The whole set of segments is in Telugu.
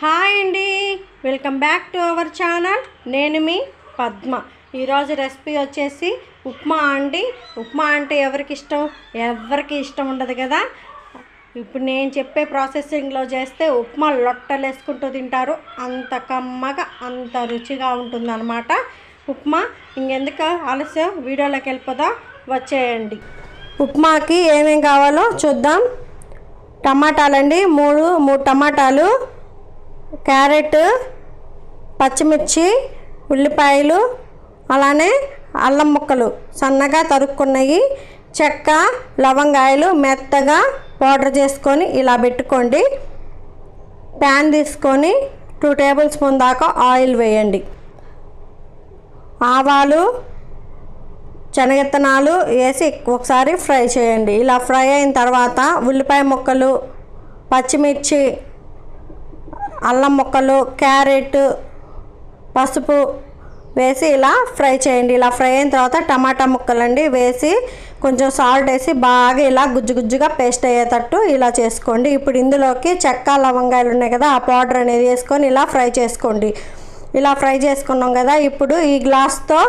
హాయ్ అండి. Welcome back to our channel. నేను మీ పద్మ. ఈరోజు రెసిపీ వచ్చేసి ఉప్మా అండి. ఉప్మా అంటే ఎవరికి ఇష్టం? ఎవరికి ఇష్టం ఉండదు కదా? ఇప్పుడు నేను చెప్పే ప్రాసెసింగ్లో చేస్తే ఉప్మా లొట్టలు వేసుకుంటూ తింటారు. అంత కమ్మగా అంత రుచిగా ఉంటుందన్నమాట. ఉప్మా ఇంకెందుకు ఆలస్యం? వీడియోలోకి వెళ్ళిపోదా. వచ్చేయండి. ఉప్మాకి ఏమేం కావాలో చూద్దాం. టమాటాలండి మూడు మూడు టమాటాలు క్యారెట్ పచ్చిమిర్చి ఉల్లిపాయలు అలానే అల్లం ముక్కలు. సన్నగా తరుక్కున్నవి చెక్క లవంగాయలు మెత్తగా పౌడర్ చేసుకొని ఇలా పెట్టుకోండి. ప్యాన్ తీసుకొని టూ టేబుల్ స్పూన్ దాకా ఆయిల్ వేయండి. ఆవాలు శనగిత్తనాలు వేసి ఒకసారి ఫ్రై చేయండి. ఇలా ఫ్రై అయిన తర్వాత ఉల్లిపాయ ముక్కలు పచ్చిమిర్చి అల్లం ముక్కలు క్యారెట్ పసుపు వేసి ఇలా ఫ్రై చేయండి. ఇలా ఫ్రై అయిన తర్వాత టమాటా ముక్కలండి వేసి కొంచెం సాల్ట్ వేసి బాగా ఇలా గుజ్జు గుజ్జుగా పేస్ట్ అయ్యేటట్టు ఇలా చేసుకోండి. ఇప్పుడు ఇందులోకి చెక్క లవంగాయలు ఉన్నాయి కదా ఆ పౌడర్ అనేది వేసుకొని ఇలా ఫ్రై చేసుకోండి. ఇలా ఫ్రై చేసుకున్నాం కదా ఇప్పుడు ఈ గ్లాస్తో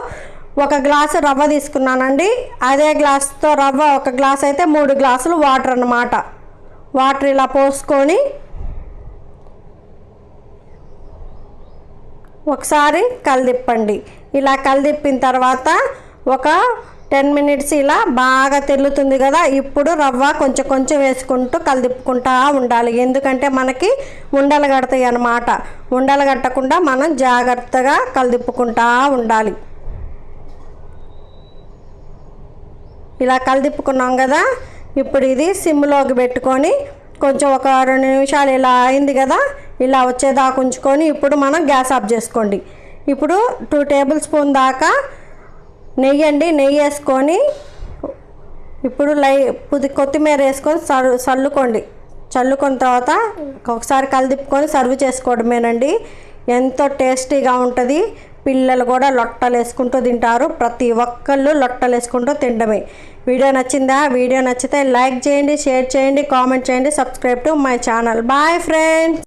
ఒక గ్లాసు రవ్వ తీసుకున్నానండి. అదే గ్లాస్తో రవ్వ ఒక గ్లాస్ అయితే మూడు గ్లాసులు వాటర్ అన్నమాట. వాటర్ ఇలా పోసుకొని ఒకసారి కలిదిప్పండి ఇలా కలిదిప్పిన తర్వాత ఒక టెన్ మినిట్స్ ఇలా బాగా తెల్లుతుంది కదా ఇప్పుడు రవ్వ కొంచెం కొంచెం వేసుకుంటూ కలిదిప్పుకుంటా ఉండాలి. ఎందుకంటే మనకి ఉండలు కడతాయి అన్నమాట. ఉండలు కట్టకుండా మనం జాగ్రత్తగా కలిదిప్పుకుంటా ఉండాలి. ఇలా కలిదిప్పుకున్నాం కదా ఇప్పుడు ఇది సిమ్లోకి పెట్టుకొని కొంచెం ఒక రెండు నిమిషాలు ఇలా అయింది కదా ఇలా వచ్చేదాకా ఉంచుకొని ఇప్పుడు మనం గ్యాస్ ఆఫ్ చేసుకోండి. ఇప్పుడు టూ టేబుల్ స్పూన్ దాకా నెయ్యి అండి నెయ్యి వేసుకొని ఇప్పుడు లై పుది కొత్తిమీర వేసుకొని సర్ చల్లుకోండి. చల్లుకున్న తర్వాత ఒకసారి కలిదిప్పుకొని సర్వ్ చేసుకోవడమేనండి. ఎంతో టేస్టీగా ఉంటుంది. పిల్లలు కూడా లొట్టలు వేసుకుంటూ తింటారు. ప్రతి ఒక్కళ్ళు లొట్టలు వేసుకుంటూ తినడమే. వీడియో నచ్చిందా? వీడియో నచ్చితే లైక్ చేయండి షేర్ చేయండి కామెంట్ చేయండి subscribe to my channel. Bye friends!